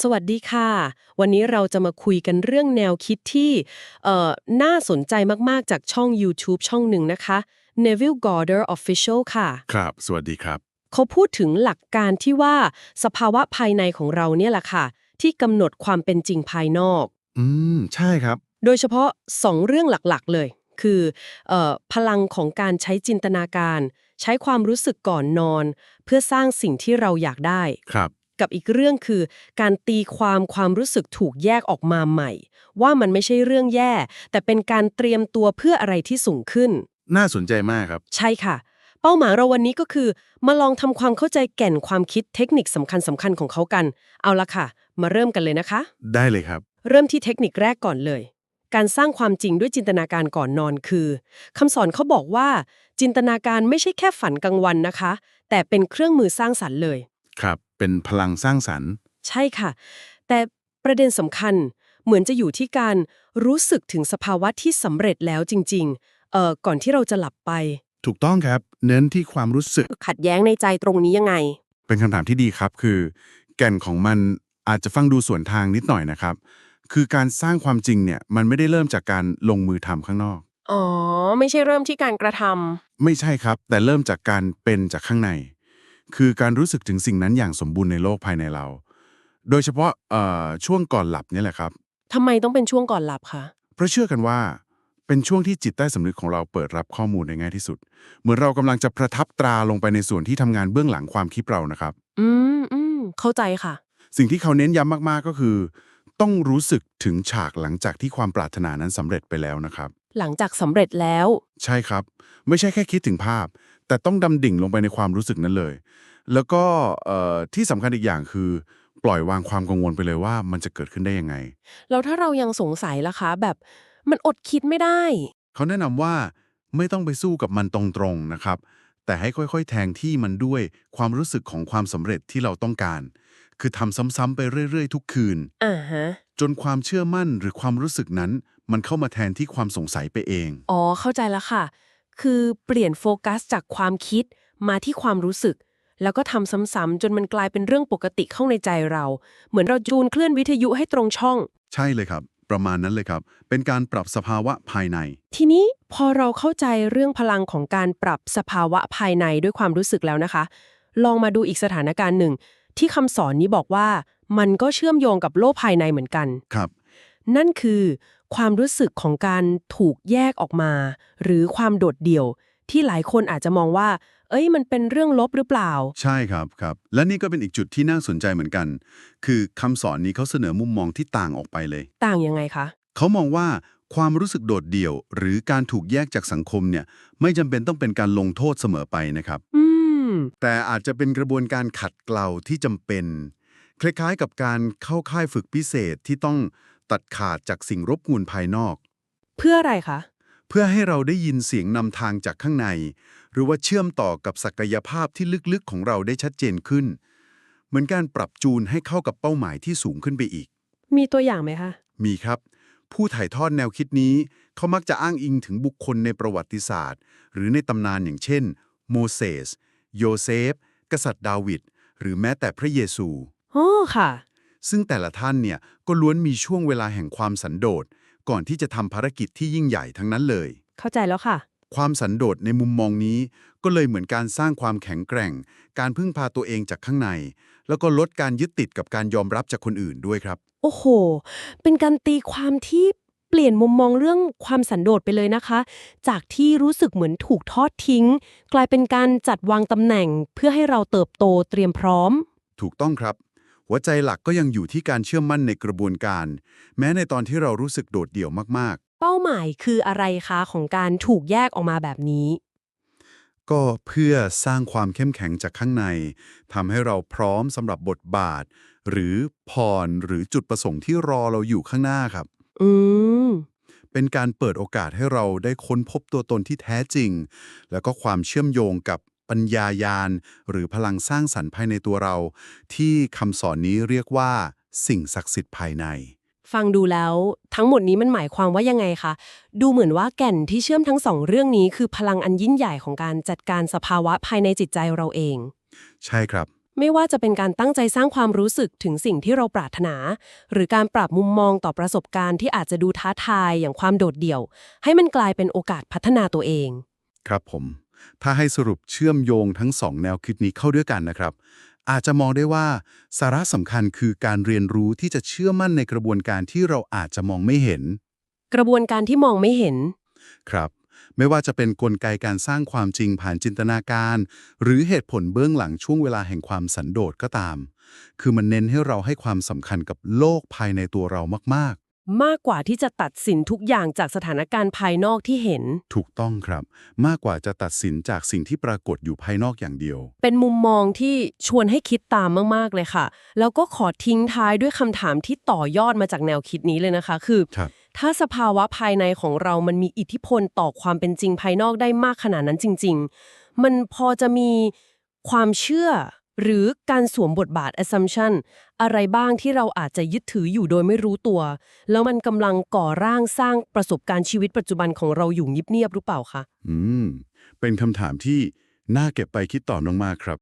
สวัสดีค่ะ วันนี้เราจะมาคุยกันเรื่องแนวคิดที่เอ่อน่าสนใจมาก ๆ จากช่อง YouTube ช่องหนึ่งนะคะ Neville Goddard Official ค่ะ ครับ สวัสดีครับ เขาพูดถึงหลักการที่ว่าสภาวะภายในของเราเนี่ยแหละค่ะ ที่กำหนดความเป็นจริงภายนอก อืม ใช่ครับ โดยเฉพาะ 2 เรื่องหลักๆ เลย คือเออพลังของการใช้จินตนาการ ใช้ความรู้สึกก่อนนอน เพื่อสร้างสิ่งที่เราอยากได้ ครับ กับอีกเรื่องคือ การตีความความรู้สึกถูกแยกออกมาใหม่ ว่ามันไม่ใช่เรื่องแย่ แต่เป็นการเตรียมตัวเพื่ออะไรที่สูงขึ้น น่าสนใจมากครับ ใช่ค่ะ เป้าหมายเราวันนี้ก็คือ มาลองทำความเข้าใจแก่นความคิดเทคนิคสำคัญสำคัญของเขากัน เอาละค่ะ มาเริ่มกันเลยนะคะ ได้เลยครับ เริ่มที่เทคนิคแรกก่อนเลย การสร้างความจริงด้วยจินตนาการก่อนนอนคือคำสอนเขาบอกว่า จินตนาการไม่ใช่แค่ฝันกลางวันนะคะ แต่เป็นเครื่องมือสร้างสรรค์เลย ครับ เป็นพลังสร้างสรรค์ ใช่ค่ะ แต่ประเด็นสำคัญเหมือนจะอยู่ที่การรู้สึกถึงสภาวะที่สำเร็จแล้วจริงๆเอ่อก่อนที่เราจะหลับไป ถูกต้องครับ เน้นที่ความรู้สึก ขัดแย้งในใจตรงนี้ยังไง เป็นคำถามที่ดีครับ คือ แก่นของมันอาจจะฟังดูส่วนทางนิดหน่อยนะครับ คือการสร้างความจริงเนี่ยมันไม่ได้เริ่มจากการลงมือทำข้างนอก อ๋อ ไม่ใช่เริ่มที่การกระทำ ไม่ใช่ครับ แต่เริ่มจากการเป็นจากข้างใน คือการรู้สึกถึงสิ่งนั้นอย่างสมบูรณ์ในโลกภายในเรา โดยเฉพาะเอ่อช่วงก่อนหลับเนี่ยแหละครับ ทำไมต้องเป็นช่วงก่อนหลับคะเพราะเชื่อกันว่า เป็นช่วงที่จิตใต้สำนึกของเราเปิดรับข้อมูลได้ง่ายที่สุด เหมือนเรากำลังจะประทับตราลงไปในส่วนที่ทำงานเบื้องหลังความคิดเรานะครับ อืมอืมเข้าใจค่ะ สิ่งที่เขาเน้นย้ำมากๆก็คือ ต้องรู้สึกถึงฉากหลังจากที่ความปรารถนานั้นสำเร็จไปแล้วนะครับ หลังจากสำเร็จแล้ว ใช่ครับ ไม่ใช่แค่คิดถึงภาพ แต่ต้องดำดิ่งลงไปในความรู้สึกนั้นเลย แล้วก็เอ่อที่สำคัญอีกอย่างคือ ปล่อยวางความกังวลไปเลยว่ามันจะเกิดขึ้นได้ยังไง แล้วถ้าเรายังสงสัยล่ะคะ แบบมันอดคิดไม่ได้ เขาแนะนำว่าไม่ต้องไปสู้กับมันตรงๆนะครับ แต่ให้ค่อยๆ แทงที่มันด้วยความรู้สึกของความสำเร็จที่เราต้องการ คือทำซ้ำๆไปเรื่อยๆ ทุกคืน อ่าฮะ จนความเชื่อมั่นหรือความรู้สึกนั้น มันเข้ามาแทนที่ความสงสัยไปเอง อ๋อ เข้าใจแล้วค่ะ คือเปลี่ยนโฟกัสจากความคิดมาที่ความรู้สึก แล้วก็ทำซ้ำๆจนมันกลายเป็นเรื่องปกติเข้าในใจเรา เหมือนเราจูนเคลื่อนวิทยุให้ตรงช่อง ใช่เลยครับ ประมาณนั้นเลยครับ เป็นการปรับสภาวะภายใน ทีนี้พอเราเข้าใจเรื่องพลังของการปรับสภาวะภายในด้วยความรู้สึกแล้วนะคะ ลองมาดูอีกสถานการณ์หนึ่ง ที่คำสอนนี้บอกว่ามันก็เชื่อมโยงกับโลกภายในเหมือนกัน ครับ นั่นคือ ความรู้สึกของการถูกแยกออกมา หรือความโดดเดี่ยว ที่หลายคนอาจจะมองว่า เอ้ยมันเป็นเรื่องลบหรือเปล่า ใช่ครับครับ และนี่ก็เป็นอีกจุดที่น่าสนใจเหมือนกัน คือคำสอนนี้เขาเสนอมุมมองที่ต่างออกไปเลย ต่างยังไงคะเขามองว่าความรู้สึกโดดเดี่ยว หรือการถูกแยกจากสังคมเนี่ย ไม่จำเป็นต้องเป็นการลงโทษเสมอไปนะครับอืมแต่อาจจะเป็นกระบวนการขัดเกลาที่จำเป็น คล้ายๆกับการเข้าค่ายฝึกพิเศษที่ต้อง ตัดขาดจากสิ่งรบกวนภายนอก เพื่ออะไรคะ เพื่อให้เราได้ยินเสียงนำทางจากข้างใน หรือว่าเชื่อมต่อกับศักยภาพที่ลึกๆของเราได้ชัดเจนขึ้น เหมือนการปรับจูนให้เข้ากับเป้าหมายที่สูงขึ้นไปอีก มีตัวอย่างไหมคะ มีครับ ผู้ถ่ายทอดแนวคิดนี้ เขามักจะอ้างอิงถึงบุคคลในประวัติศาสตร์ หรือในตำนานอย่างเช่น โมเสสโยเซฟ กษัตริย์ดาวิดหรือแม้แต่พระเยซูอ๋อค่ะ ซึ่งแต่ละท่านเนี่ยก็ล้วนมีช่วงเวลาแห่งความสันโดษ ก่อนที่จะทำภารกิจที่ยิ่งใหญ่ทั้งนั้นเลย เข้าใจแล้วค่ะ ความสันโดษในมุมมองนี้ ก็เลยเหมือนการสร้างความแข็งแกร่ง การพึ่งพาตัวเองจากข้างใน แล้วก็ลดการยึดติดกับการยอมรับจากคนอื่นด้วยครับ โอ้โห เป็นการตีความที่เปลี่ยนมุมมองเรื่องความสันโดษไปเลยนะคะ จากที่รู้สึกเหมือนถูกทอดทิ้ง กลายเป็นการจัดวางตำแหน่งเพื่อให้เราเติบโตเตรียมพร้อม ถูกต้องครับ หัวใจหลักก็ยังอยู่ที่การเชื่อมั่นในกระบวนการ แม้ในตอนที่เรารู้สึกโดดเดี่ยวมากเป้าหมายคืออะไรคะของการถูกแยกออกมาแบบนี้ๆก็เพื่อสร้างความเข้มแข็งจากข้างในทำให้เราพร้อมสำหรับบทบาท หรือพรหรือจุดประสงค์ที่รอเราอยู่ข้างหน้าครับ อืมเป็นการเปิดโอกาสให้เราได้ค้นพบตัวตนที่แท้จริง แล้วก็ความเชื่อมโยงกับ ปัญญายาณหรือพลังสร้างสรรค์ภายในตัวเรา ที่คำสอนนี้เรียกว่า สิ่งศักดิ์สิทธิ์ภายใน ฟังดูแล้วทั้งหมดนี้มันหมายความว่ายังไงคะ ดูเหมือนว่าแก่นที่เชื่อมทั้งสองเรื่องนี้คือพลังอันยิ่งใหญ่ของการจัดการสภาวะภายในจิตใจเราเอง ใช่ครับ ไม่ว่าจะเป็นการตั้งใจสร้างความรู้สึกถึงสิ่งที่เราปรารถนา หรือการปรับมุมมองต่อประสบการณ์ที่อาจจะดูท้าทายอย่างความโดดเดี่ยว ให้มันกลายเป็นโอกาสพัฒนาตัวเอง ครับผม ถ้าให้สรุปเชื่อมโยงทั้งสองแนวคิดนี้เข้าด้วยกันนะครับ อาจจะมองได้ว่าสาระสำคัญคือการเรียนรู้ที่จะเชื่อมั่นในกระบวนการที่เราอาจจะมองไม่เห็น กระบวนการที่มองไม่เห็น ครับ ไม่ว่าจะเป็นกลไกการสร้างความจริงผ่านจินตนาการ หรือเหตุผลเบื้องหลังช่วงเวลาแห่งความสันโดษก็ตาม คือมันเน้นให้เราให้ความสำคัญกับโลกภายในตัวเรามาก มากกว่าที่จะตัดสินทุกอย่างจากสถานการณ์ภายนอกที่เห็นๆถูกต้องครับ มากกว่าจะตัดสินจากสิ่งที่ปรากฏอยู่ภายนอกอย่างเดียว เป็นมุมมองที่ชวนให้คิดตามมากๆเลยค่ะ แล้วก็ขอทิ้งท้ายด้วยคำถามที่ต่อยอดมาจากแนวคิดนี้เลยนะคะ คือครับถ้าสภาวะภายในของเรามันมีอิทธิพลต่อความเป็นจริงภายนอกได้มากขนาดนั้นจริง ๆ มันพอจะมีความเชื่อ หรือการสวมบทบาท assumption อะไรบ้างที่เราอาจจะยึดถืออยู่โดยไม่รู้ตัว แล้วมันกำลังก่อร่างสร้างประสบการณ์ชีวิตปัจจุบันของเราอยู่เงียบๆหรือเปล่าคะ อืม เป็นคำถามที่น่าเก็บไปคิดต่อมากๆครับ